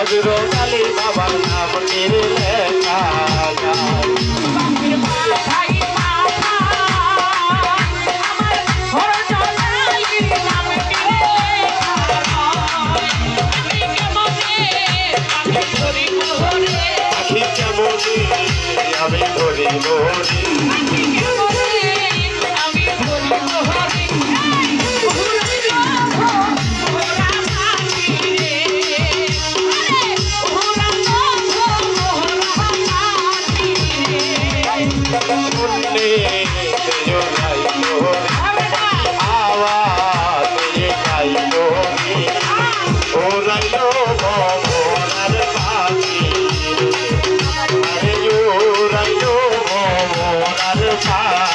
হজরত আলী বাবার নাম নিয়ে লেখা যায়।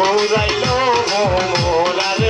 গৌরাইল মোরারে